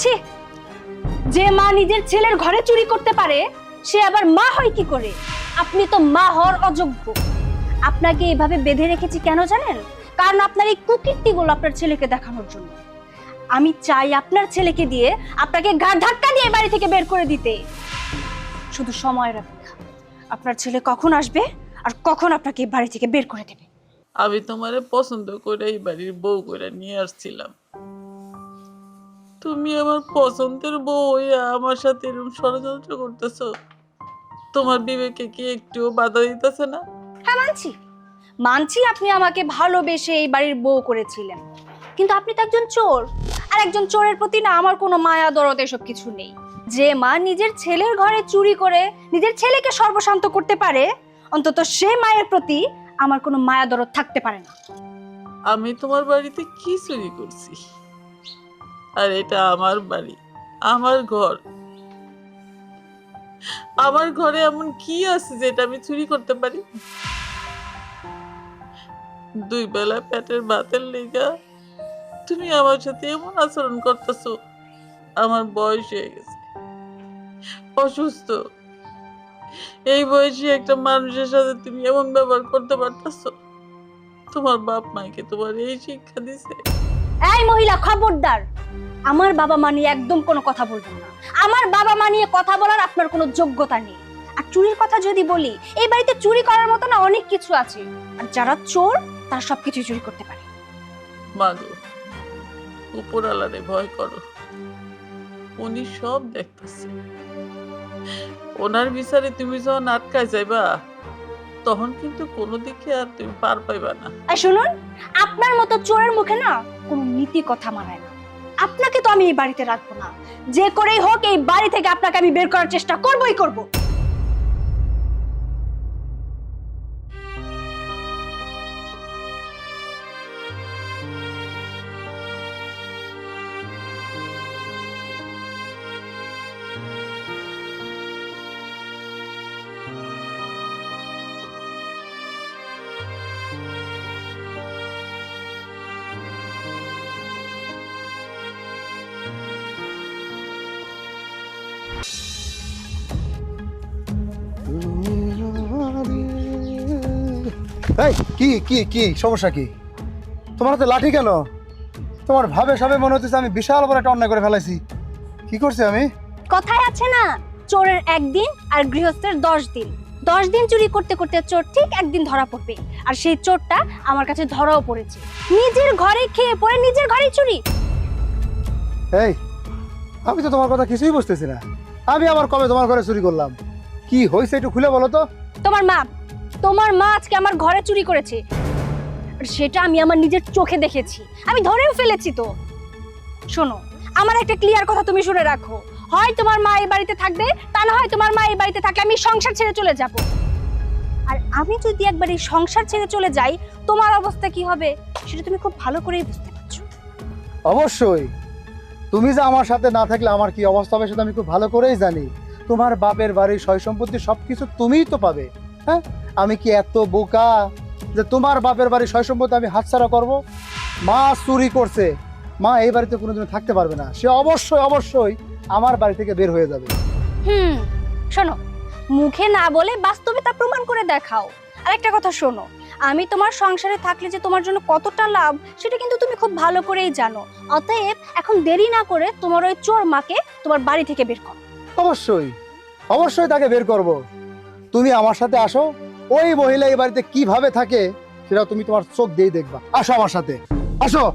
ছি যে মা নিজের ছেলের ঘরে চুরি করতে পারে, সে আবার মা হয় কি করে? আপনি তো মা হওয়ার অযোগ্য। আপনাকে এভাবে বেঁধে রেখেছি কেন জানেন? কারণ আপনার এই কুকীর্তিগুলো আপনার ছেলেকে দেখানোর জন্য। আমি চাই আপনার ছেলেকে দিয়ে আপনাকে ঘাট ধাক্কা দিয়ে বাড়ি থেকে বের করে দিতে। শুধু সময়ের অপেক্ষা আপনার ছেলে কখন আসবে আর কখন আপনাকে বাড়ি থেকে বের করে দেবে? আমি তোমারে পছন্দ করে এই বাড়ির বউ করে নিয়ে আসছিলাম। তুমি আমার পছন্দের বউ হইয়া আমার সাথে এরকম ষড়যন্ত্র করতেছো। তোমার বিবেকে কি একটুও বাধা দিতেছে না? হ্যাঁ মানছি। মানছি আপনি আমাকে ভালোবেসে এই বাড়ির বউ করেছিলেন। কিন্তু আপনি তো একজন চোর। আর একজন চোরের প্রতি না আমার কোনো মায়া দরদ এসব কিছু নেই। যে মা নিজের ছেলের ঘরে চুরি করে নিজের ছেলেকে সর্বশান্ত করতে পারে অন্তত সে মায়ের প্রতি আমার কোনো মায়া দরদ থাকতে পারে না। আমি তোমার বাড়িতে কি চুরি করছি? আর এটা আমার বাড়ি, আমার ঘর। আমার ঘরে এমন কি আছে যেটা আমি চুরি করতে পারি? দুই বেলা পেটের ভাতের লেগা, তুমি আমার সাথে এমন আচরণ করতেছো, আমার বয়স হয়ে গেছে। অসুস্থ। এই বয়সে একটা মানুষের সাথে তুমি এমন ব্যবহার করতে পারতেছো? তোমার বাপ মাকে তোমার এই শিক্ষা দিছে। এই মহিলা খবরদার, আমার বাবা মা নিয়ে একদম কোনো কথা বলবেন না। আমার বাবা মা নিয়ে কথা বলার আপনার কোনো যোগ্যতা নেই। আর চুরির কথা যদি বলি, এই বাড়িতে চুরি করার মতো না অনেক কিছু আছে। আর যারা চোর, তারা সবকিছু চুরি করতে পারে। মাগো উপরালারে ভয় করো। উনি সব দেখতেছে। ওনার বিচারে তুমি যখন আটকায় যাইবা তখন কিন্তু কোনো দিকে আর তুমি পার পাইবা না। আর শুনুন, আপনার মতো চোরের মুখে না কোনো নীতি কথা মানায় না। আপনাকে তো আমি এই বাড়িতে রাখব না। যে করেই হোক, এই বাড়ি থেকে আপনাকে আমি বের করার চেষ্টা করবই করব। এই কি কি কি? সমস্যা কি? তোমার হাতে লাঠি কেন? তোমার ভাবে সবে মনে হচ্ছে আমি বিশাল বড় একটা অন্যায় করে ফেলাইছি। কি করছি আমি? কথায় আছে না চোরের একদিন আর গৃহস্থের দশ দিন। দশ দিন চুরি করতে করতে চোর ঠিক একদিন ধরা পড়বে। আর সেই চোরটা আমার কাছে ধরাও পড়েছে। নিজের ঘরে খেয়ে পড়ে নিজের ঘরে চুরি। এই আমি তো তোমার কথা কিছুই বুঝতেছি না। আমি আবার কবে তোমার ঘরে চুরি করলাম? কি হয়েছে একটু খুলে বলো তো। তোমার মা তোমার মা আজকে আমার ঘরে চুরি করেছে। সেটা আমি আমার নিজের চোখে দেখেছি। আমি ধরেও ফেলেছি তো। শোনো, আমার একটা ক্লিয়ার কথা তুমি শুনে রাখো। হয় তোমার মা এই বাড়িতে থাকবে, তা না হয় তোমার মা এই বাড়িতে থাকলে আমি সংসার ছেড়ে চলে যাব। আর আমি যদি একবার এই সংসার ছেড়ে চলে যাই, তোমার অবস্থা কি হবে? সেটা তুমি খুব ভালো করেই বুঝতে পারছ। অবশ্যই। তুমি যে আমার সাথে না থাকলে আমার কি অবস্থা হবে সেটা আমি খুব ভালো করেই জানি। তোমার বাপের বাড়ি সয় সম্পত্তি সব কিছু তুমিই তো পাবে হ্যাঁ? আমি কি এত বোকা যে তোমার বাপের বাড়ি সয় আমি হাতছাড়া করব? মা চুরি করছে। মা এই বাড়িতে কোনোদিন থাকতে পারবে না। সে অবশ্যই অবশ্যই আমার বাড়ি থেকে বের হয়ে যাবে। হুম শোনো মুখে না বলে বাস্তবে তা প্রমাণ করে দেখাও। আর একটা কথা শোনো আমি তোমার সংসারে থাকলে যে তোমার জন্য কতটা লাভ সেটা কিন্তু তুমি খুব ভালো করেই জানো। অতএব এখন দেরি না করে তোমার ওই চোর মাকে তোমার বাড়ি থেকে বের করো। অবশ্যই অবশ্যই তাকে বের করব। তুমি আমার সাথে আসো ওই মহিলা এই বাড়িতে কীভাবে থাকে সেটা তুমি তোমার চোখ দিয়ে দেখবা। আসো আমার সাথে। আসো।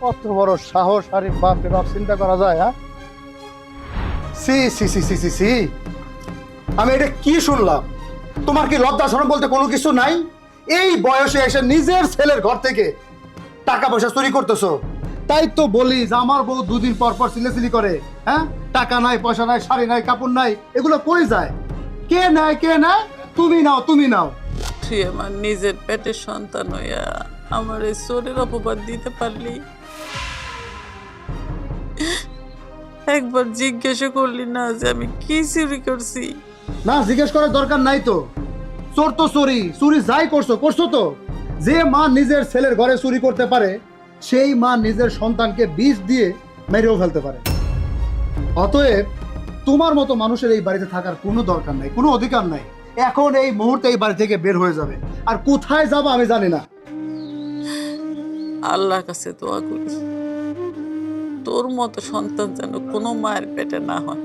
কত বড় সাহস, আরে বাপ রে বাপ, চিন্তা করা যায় হ্যাঁ? সি সি সি সি সি সি। আমি এটা কি শুনলাম? তোমার কি লজ্জা বলতে কোনো কিছু নাই? এই বয়সে এসে নিজের ছেলের ঘর থেকে টাকা পয়সা চুরি করতেছো। তাই তো বলি যে আমার বউ দুদিন পর পর সিলেসিলি করে হ্যাঁ? টাকা নাই, পয়সা নাই, শাড়ি নাই, কাপড় নাই, এগুলো কই যায়। কে নেয় কে নেয়? তুমি নাও তুমি নাও। তুই আমার নিজের পেটের সন্তান হইয়া আমার এই চোরের অপবাদ দিতে পারলি? একবার জিজ্ঞাসা করলি না যে আমি কি চুরি করছি? না জিজ্ঞেস করার দরকার নাই তো। চোর তো চুরি চুরি যাই করছ করছ তো। যে মা নিজের ছেলের ঘরে চুরি করতে পারে সেই মা নিজের সন্তানকে বিষ দিয়ে মেরেও ফেলতে পারে। অতএব তোমার মতো মানুষের এই বাড়িতে থাকার কোনো দরকার নাই কোনো অধিকার নাই। এখন এই মুহূর্তে এই বাড়ি থেকে বের হয়ে যাবে। আর কোথায় যাব আমি জানি না। আল্লাহর কাছে দোয়া করি, তোর মতো সন্তান যেন কোনো মায়ের পেটে না হয়।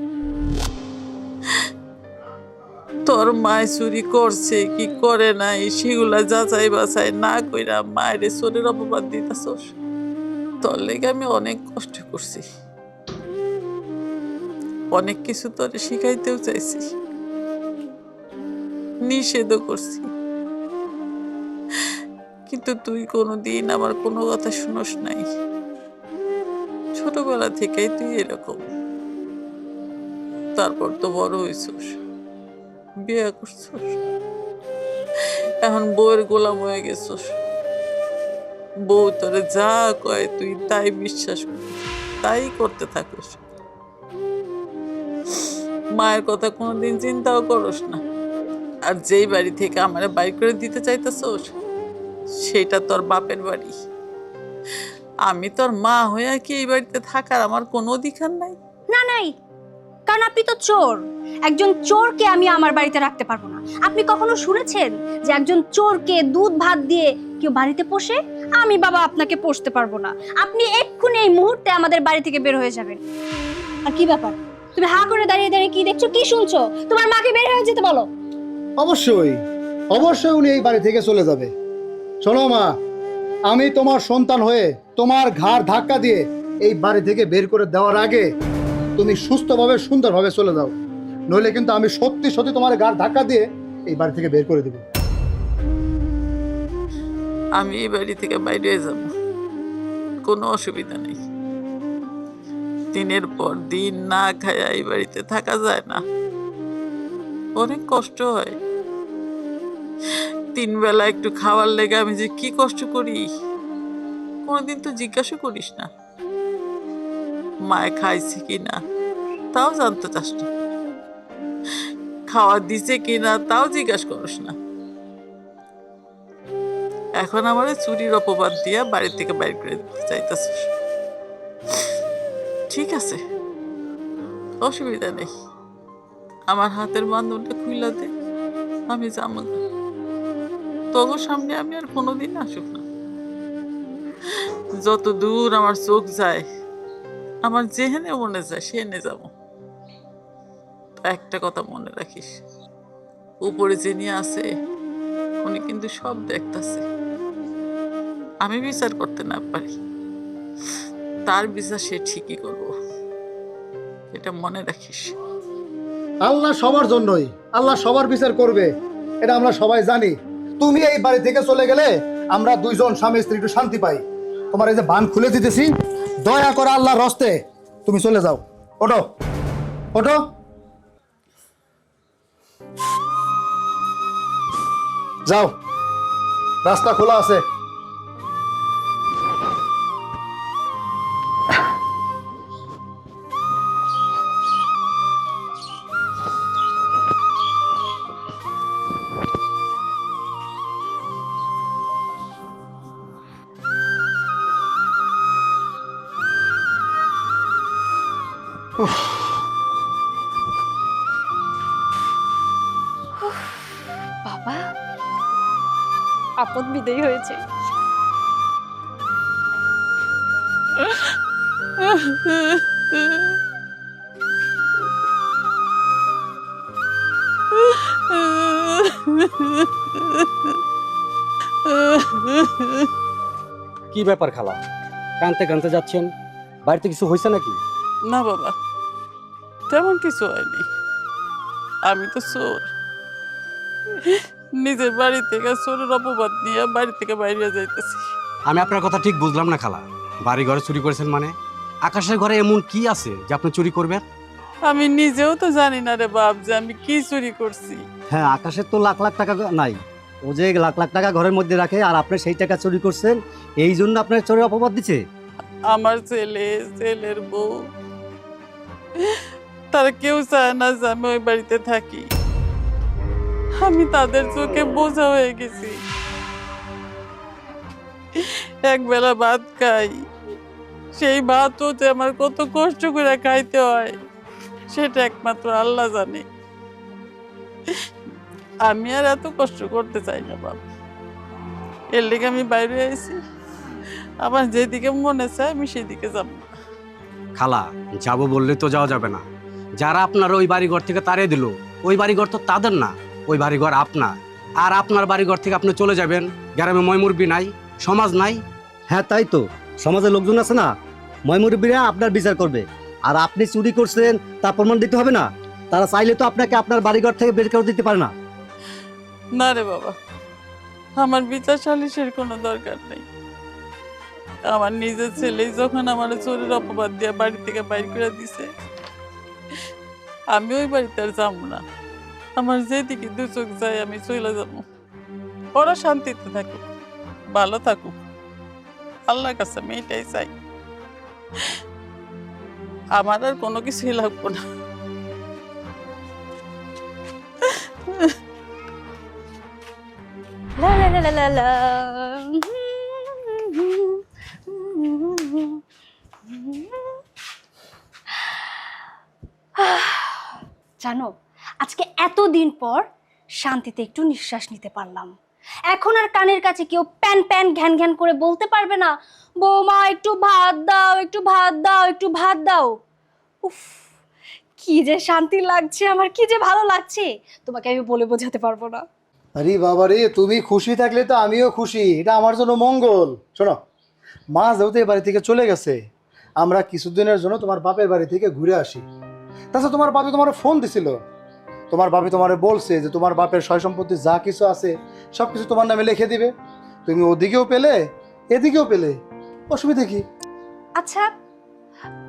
তোর মায় চুরি করছে, কি করে নাই সেগুলা যাচাই বাছাই না কইরা মায়ের চোরের অপবাদ দিতেছস। তোর লেগে আমি অনেক কষ্ট করছি। অনেক কিছু তোরে শিখাইতেও চাইছি। নিষেধও করছি। কিন্তু তুই কোনোদিন আমার কোনো কথা শুনোস নাই। ছোটবেলা থেকেই তুই এরকম। তারপর তো বড় হয়েছিস বিয়ে করছিস। এখন বউয়ের গোলাম হয়ে গেছিস। বউ তোরে যা কয় তুই তাই বিশ্বাস করিস, তাই করতে থাকিস। মায়ের কথা কোনোদিন চিন্তাও করস না। আর যেই বাড়ি থেকে আমার বাইর করে দিতে চাইতেছস, সেটা তোর বাপের বাড়ি। আমি তোর মা হয়ে কি এই বাড়িতে থাকার আমার কোনো অধিকার নাই। না, নাই। কারণ আপনি তো চোর। একজন চোরকে আমি আমার বাড়িতে রাখতে পারব না। আপনি কখনো শুনেছেন যে একজন চোরকে দুধ, ভাত দিয়ে কেউ বাড়িতে পোষে? আমি বাবা আপনাকে পোষতে পারব না। আপনি এক্ষুনি এই মুহূর্তে আমাদের বাড়ি থেকে বের হয়ে যাবেন। আর কি ব্যাপার? তুমি হা করে দাঁড়িয়ে দাঁড়িয়ে কি দেখছ? কি শুনছো? তোমার মাকে বের হয়ে যেতে বলো। অবশ্যই অবশ্যই উনি এই বাড়ি থেকে চলে যাবে। শোনো মা, আমি তোমার সন্তান হয়ে তোমার ঘাড় ধাক্কা দিয়ে এই বাড়ি থেকে বের করে দেওয়ার আগে তুমি সুস্থভাবে, সুন্দরভাবে চলে যাও। নইলে কিন্তু আমি সত্যি সত্যি তোমার ঘাড় ধাক্কা দিয়ে এই বাড়ি থেকে বের করে দেবো। আমি এই বাড়ি থেকে বাইরে যাব। কোনো অসুবিধা নেই। দিনের পর দিন না খায়া এই বাড়িতে থাকা যায় না। অনেক কষ্ট হয়। তিন বেলা একটু খাওয়ার লেগে আমি যে কি কষ্ট করি? কোনোদিন তো জিজ্ঞাসা করিস না। মায়ে খাইছে কি না তাও জানতে চাস না। খাওয়া দিছে কি না তাও জিজ্ঞাসা করিস না। এখন আমার চুরির অপবাদ দিয়া বাড়ি থেকে বাইর করে দিতে চাইতেছিস। ঠিক আছে, অসুবিধা নেই। আমার হাতের বান্ধনটা খুইলা আমি যাব না। তোর সামনে আমি আর কোনোদিন আসুক না। যত দূর আমার চোখ যায়, আমার যেহেনে মনে যায়, সেহেনে যাব। একটা কথা মনে রাখিস, উপরে যিনি আছে, উনি কিন্তু সব দেখতাছে। আমি বিচার করতে না পারি, তার বিচার সে ঠিকই করব। এটা মনে রাখিস। আল্লাহ সবার জন্যই। আল্লাহ সবার বিচার করবে। এটা আমরা সবাই জানি। তুমি এই বাড়ি থেকে চলে গেলে আমরা দুইজন স্বামী স্ত্রী একটু শান্তি পাই। তোমার এই যে বান খুলে দিতেছি, দয়া করে আল্লাহর রস্তে তুমি চলে যাও। ওঠো। ওঠো। যাও। রাস্তা খোলা আছে। আপদ বিদায় হয়েছে। কি ব্যাপার খালা? কানতে কানতে যাচ্ছেন? বাড়িতে কিছু হয়েছে নাকি? না বাবা তেমন কিছু হয়নি। আমি তো চোর। নিজের বাড়ি থেকে চোরের অপবাদ নিয়ে বাড়ি থেকে বাইরে যাইতেছি। আমি আপনার কথা ঠিক বুঝলাম না খালা। বাড়ি ঘরে চুরি করেছেন মানে? আকাশের ঘরে এমন কি আছে যে আপনি চুরি করবেন? আমি নিজেও তো জানি না রে বাপ যে আমি কি চুরি করছি। হ্যাঁ আকাশের তো লাখ লাখ টাকা নাই। ও যে লাখ লাখ টাকা ঘরের মধ্যে রাখে আর আপনি সেই টাকা চুরি করছেন এই জন্য আপনার চোরের অপবাদ দিচ্ছে আমার ছেলে ছেলের বউ তারা কেউ চায় না যে আমি ওই বাড়িতে থাকি। আমি তাদের চোখে বোঝা হয়ে গেছি। এক বেলা ভাত খাই। সেই ভাতও যে আমার কত কষ্ট করে খাইতে হয়, সেটা একমাত্র আল্লাহ জানে। আমি আর এত কষ্ট করতে চাই না বাবা এর লেগে আমি বাইরে আইছি। আমার যেদিকে মনে চায় আমি সেদিকে যাব। খালা, যাব বললে তো যাওয়া যাবে না। যারা আপনার ওই বাড়িঘর থেকে তাড়িয়ে দিল, ওই বাড়িঘর তো তাদের না। ওই বাড়িঘর আপনার। আর আপনার বাড়িঘর থেকে আপনি চলে যাবেন। গ্রামে ময়মুরবি নাই সমাজ নাই। হ্যাঁ তাই তো। সমাজের লোকজন আছে না? ময়মুরবিরা আপনার বিচার করবে। আর আপনি চুরি করছেন তা প্রমাণ দিতে হবে না? তারা চাইলে তো আপনাকে আপনার বাড়িঘর থেকে বের করে দিতে পারে না। না রে বাবা আমার বিচার সালিশের কোনো দরকার নেই। আমার নিজের ছেলেই যখন আমার চোরের অপবাদ দিয়ে বাড়ি থেকে বাইর করে দিছে আমি ওই বাড়িতে আর যাব না। আমার যেদিকে দু চোখ যায়, আমি চলে যাব। ওরা শান্তিতে থাকুক, ভালো থাকুক। আল্লাহর কাছে আমি এটাই চাই। আমার আর কোনো কিছুই লাগবো না। জানো আজকে এতদিন পর শান্তিতে একটু নিঃশ্বাস নিতে পারলাম। এখন আর কানের কাছে কেউ প্যান প্যান ঘ্যান ঘ্যান করে বলতে পারবে না, বৌমা, একটু ভাত দাও, একটু ভাত দাও, একটু ভাত দাও। উফ, কি যে শান্তি লাগছে আমার, কি যে ভালো লাগছে, তোমাকে আমি বলে বোঝাতে পারব না। আরে বাবা রে, তুমি খুশি থাকলে তো আমিও খুশি, এটা আমার জন্য মঙ্গল। শোনো, মা যেহেতু এই বাড়ি থেকে চলে গেছে, আমরা কিছুদিনের জন্য তোমার বাপের বাড়ি থেকে ঘুরে আসি। তাছাড়া তোমার বাপে তোমার ফোন দিছিল। তোমার বাপে তোমার বলছে যে তোমার বাপের সয় সম্পত্তি যা কিছু আছে সব কিছু তোমার নামে লিখে দিবে। তুমি ওদিকেও পেলে এদিকেও পেলে। অসুবিধা কি? আচ্ছা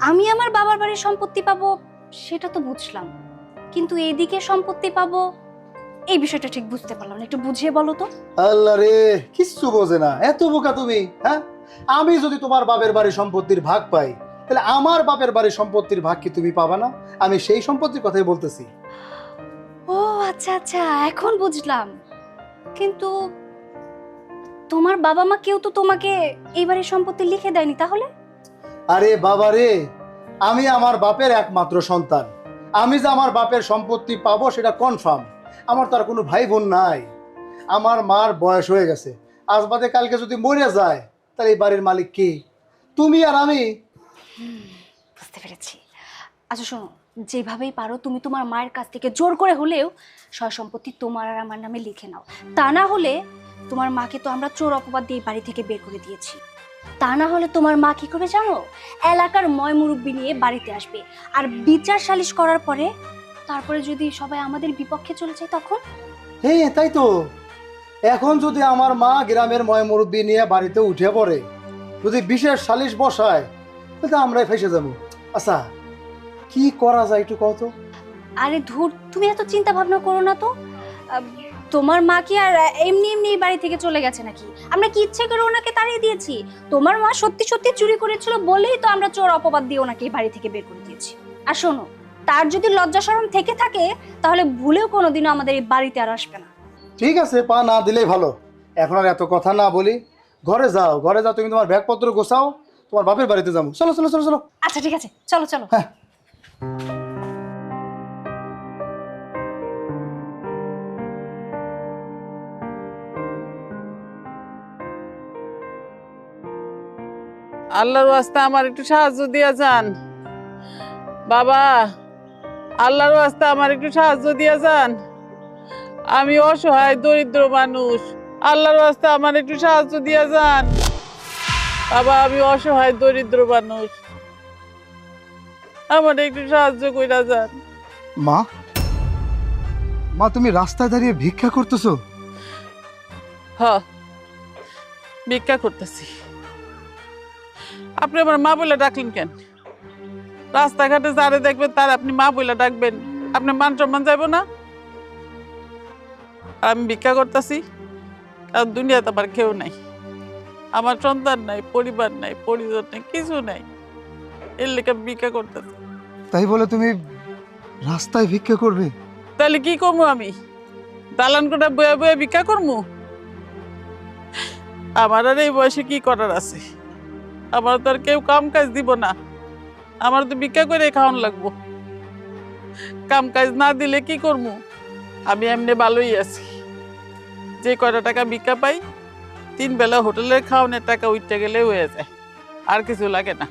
আমি আমার বাবার বাড়ির সম্পত্তি পাবো সেটা তো বুঝলাম। কিন্তু এদিকে সম্পত্তি পাবো এই বিষয়টা ঠিক বুঝতে পারলাম না। একটু বুঝিয়ে বলো তো। আল্লাহ রে কিচ্ছু বোঝে না। এত বোকা তুমি হ্যাঁ? আমি যদি তোমার বাপের বাড়ির সম্পত্তির ভাগ পাই তাহলে আমার বাপের বাড়ির সম্পত্তির ভাগ কি তুমি পাবা না? আমি সেই সম্পত্তির কথাই বলতেছি। ও আচ্ছা আচ্ছা এখন বুঝলাম। কিন্তু তোমার বাবা মা কেউ তো তোমাকে এই বাড়ির সম্পত্তি লিখে দেয়নি তাহলে? আরে বাবা রে আমি আমার বাপের একমাত্র সন্তান। আমি যে আমার বাপের সম্পত্তি পাবো সেটা কনফার্ম আমার তার কোনো ভাই বোন নাই। আমার মার বয়স হয়ে গেছে। আজ বাদে কালকে যদি মরে যায় তাহলে এই বাড়ির মালিক কে? তুমি আর আমি। বুঝতে পেরেছি। আচ্ছা শোনো যেভাবেই পারো তুমি তোমার মায়ের কাছ থেকে জোর করে হলেও সম্পত্তি তোমার আর আমার নামে লিখে নাও। তা না হলে তোমার মাকে তো আমরা চোর অপবাদ দিয়ে বাড়ি থেকে বের করে দিয়েছি। তা না হলে তোমার মা কি করবে জানো? এলাকার ময় মুরব্বী নিয়ে বাড়িতে আসবে। আর বিচার সালিশ করার পরে তারপরে যদি সবাই আমাদের বিপক্ষে চলে যায় তখন? হ্যাঁ তাই তো। এখন যদি আমার মা গ্রামের ময় মুরব্বী নিয়ে বাড়িতে উঠে পড়ে, যদি বিশেষ সালিশ বসায়, তাহলে আমরাই ফেসে যাব। আচ্ছা কি করা যায় একটু কত আরে ধুর তুমি এত চিন্তা ভাবনা করো না তো। তোমার মা কি আর এমনি এমনি বাড়ি থেকে চলে গেছে নাকি? আমরা কি ইচ্ছে করে ওনাকে তাড়িয়ে দিয়েছি? তোমার মা সত্যি সত্যি চুরি করেছিল বলেই তো আমরা চোর অপবাদ দিয়ে ওনাকে বাড়ি থেকে বের করে দিয়েছি। আর শোনো তার যদি লজ্জা শরম থেকে থাকে তাহলে ভুলেও কোনোদিনও আমাদের এই বাড়িতে আর আসবে না। ঠিক আছে পা না দিলেই ভালো। এখন আর এত কথা না বলি। ঘরে যাও ঘরে যাও তুমি তোমার ব্যাগপত্র গোছাও তোমার বাপের বাড়িতে যাব। চলো চলো চলো চলো। আচ্ছা ঠিক আছে। চলো চলো। হ্যাঁ। আল্লাহর রাস্তা আমার একটু সাহায্য দিয়া যান। বাবা, আল্লাহর রাস্তা আমার একটু সাহায্য দিয়া যান। আমি অসহায়, দরিদ্র মানুষ। আল্লাহর রাস্তা আমার একটু সাহায্য দিয়া যান। বাবা, আমি অসহায়, দরিদ্র মানুষ। আমার একটু সাহায্য কইরা যান। মা? মা তুমি রাস্তায় দাঁড়িয়ে ভিক্ষা করতেছো? হ ভিক্ষা করতেছি। আপনি আমার মা বলে ডাকলেন কেন? রাস্তাঘাটে যারে দেখবেন তার আপনি মা বলে ডাকবেন। আপনি মান সম্মান যাইব না? আর আমি ভিক্ষা করতেছি কারণ দুনিয়াতে আমার কেউ নাই। আমার সন্তান নাই পরিবার নাই পরিজন নাই কিছু নাই। এর আমি ভিক্ষা করতেছি। তাই বলে তুমি রাস্তায় ভিক্ষা করবে? তাহলে কি করব আমি? দালান করে বয়ে বয়ে ভিক্ষা করব? আমার আর এই বয়সে কি করার আছে? আমার তো আর কেউ কাম কাজ দিব না। আমার তো ভিক্ষা করে খাওয়ান লাগবো। কাম কাজ না দিলে কি করব? আমি এমনি ভালোই আছি। যে কটা টাকা ভিক্ষা পাই তিন বেলা হোটেলের খাওয়ানোর টাকা উঠতে গেলে হয়ে যায়। আর কিছু লাগে না।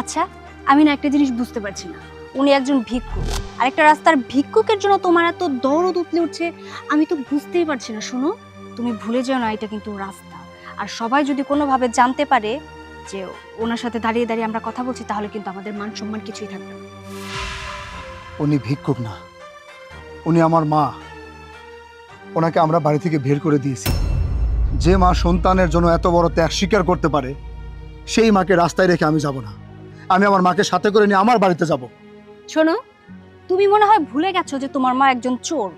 আচ্ছা আমি না একটা জিনিস বুঝতে পারছি না। উনি একজন ভিক্ষুক। আর একটা রাস্তার ভিক্ষুকের জন্য তোমার এত দরদ উতলে উঠছে, আমি তো বুঝতেই পারছি না। শোনো, তুমি ভুলে যেও না, এটা কিন্তু রাস্তা। আর সবাই যদি কোনোভাবে জানতে পারে যে ওনার সাথে দাঁড়িয়ে দাঁড়িয়ে আমরা কথা বলছি, তাহলে কিন্তু আমাদের মান সম্মান কিছুই থাকবে না। উনি ভিক্ষুক না। উনি আমার মা। ওনাকে আমরা বাড়ি থেকে বের করে দিয়েছি। যে মা সন্তানের জন্য এত বড় ত্যাগ স্বীকার করতে পারে, সেই মাকে রাস্তায় রেখে আমি যাব না। আমি আমার মাকে সাথে করে নিয়ে আমার বাড়িতে যাব। শোনো তুমি মনে হয় ভুলে গেছো যে তোমার মা একজন চোর।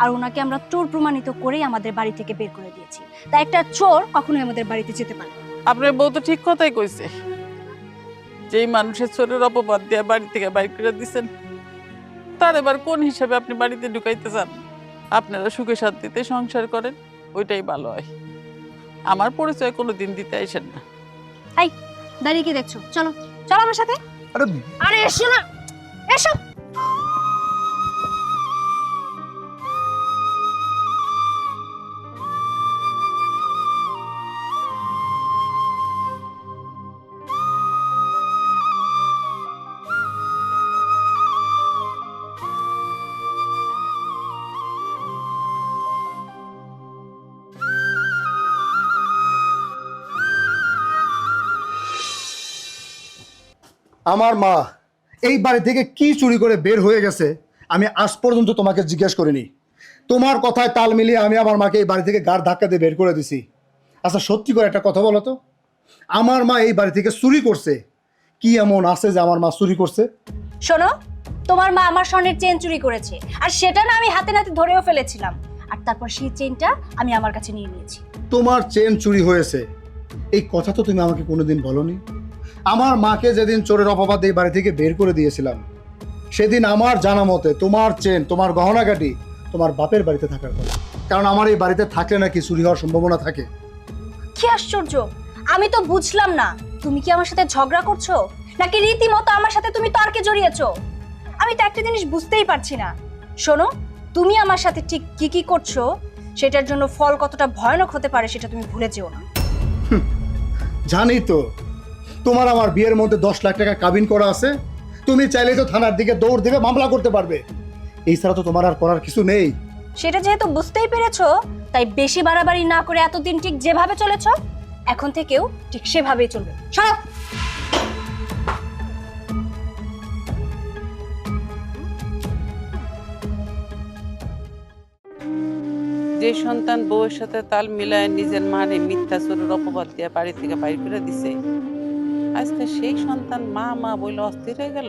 আর ওনাকে আমরা চোর প্রমাণিত করেই আমাদের বাড়ি থেকে বের করে দিয়েছি। তাই একটা চোর কখনোই আমাদের বাড়িতে যেতে পারে না। আপনার বউ তো ঠিক কথাই কইছে। যেই মানুষের চোরের অপবাদ দিয়ে বাড়ি থেকে বাইর করে দিছেন তার এবার কোন হিসাবে আপনি বাড়িতে ঢুকাইতে চান? আপনারা সুখে শান্তিতে সংসার করেন ওইটাই ভালো হয়। আমার পরিচয় কোনো দিন দিতে আইসেন না। দাঁড়িয়ে কি দেখছ। চলো চলো আমার সাথে। আরে আরে এসো না। এসো। আমার মা এই বাড়ি থেকে কি চুরি করে বের হয়ে গেছে আমি আজ পর্যন্ত তোমাকে জিজ্ঞেস করিনি। তোমার কথায় তাল মিলিয়ে আমি আমার মাকে এই বাড়ি থেকে গাড় ধাক্কা দিয়ে বের করে দিছি। আচ্ছা সত্যি করে একটা কথা বলো তো। আমার মা এই বাড়ি থেকে চুরি করছে। কি এমন আছে যে আমার মা চুরি করছে? শোনো তোমার মা আমার স্বর্ণের চেন চুরি করেছে আর সেটা না আমি হাতে নাতে ধরেও ফেলেছিলাম। আর তারপর সেই চেনটা আমি আমার কাছে নিয়ে নিয়েছি। তোমার চেন চুরি হয়েছে। এই কথা তো তুমি আমাকে কোনোদিন বলনি। আমার মাকে যেদিন চোরের অপবাদ এই বাড়ি থেকে বের করে দিয়েছিলাম সেদিন আমার জানা মতে তোমার চেন তোমার গহনাগাটি তোমার বাপের বাড়িতে থাকার কথা। কারণ আমার এই বাড়িতে থাকলে নাকি চুরি হওয়ার সম্ভাবনা থাকে। কি আশ্চর্য! আমি তো বুঝলাম না। তুমি কি আমার সাথে ঝগড়া করছ? নাকি রীতিমতো আমার সাথে তুমি তর্কে জড়িয়েছো? আমি তো একটা জিনিস বুঝতেই পারছি না। শোনো তুমি আমার সাথে ঠিক কি কি করছ সেটার জন্য ফল কতটা ভয়ানক হতে পারে সেটা তুমি ভুলে যেও না। জানি তো। তোমার আমার বিয়ের মধ্যে দশ লাখ টাকা কাবিন করা আছে। তুমি চাইলে তো থানার দিকে দৌড় দেবে মামলা করতে পারবে। এই ছাড়া তো তোমার আর করার কিছু নেই। সেটা যেহেতু বুঝতেই পেরেছ তাই বেশি বাড়াবাড়ি না করে এতদিন ঠিক যেভাবে চলেছো এখন থেকেও ঠিক সেভাবেই চলবে। সরো! যে সন্তান বউয়ের সাথে তাল মিলায় নিজের মানে মিথ্যা চোরের অপবাদ দিয়ে বাড়ি থেকে বাইর করে দিছে আজকে সেই সন্তান মা মা বলে অস্থির হয়ে গেল।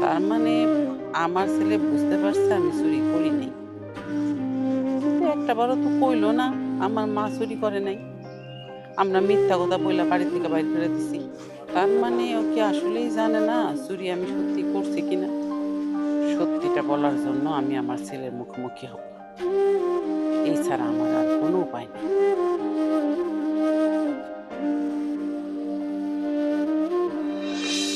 তার মানে আমার ছেলে বুঝতে পারছে আমি চুরি করি নাই একটা বারও তো কইলো না, আমার মা চুরি করে নাই। আমরা মিথ্যা কথা বইলা বাড়ি থেকে বাইর করে দিছি। তার মানে ও কি আসলেই জানে না চুরি আমি সত্যি করছি কিনা? সত্যিটা বলার জন্য আমি আমার ছেলের মুখোমুখি হব। এছাড়া আমার আর কোনো উপায় নেই।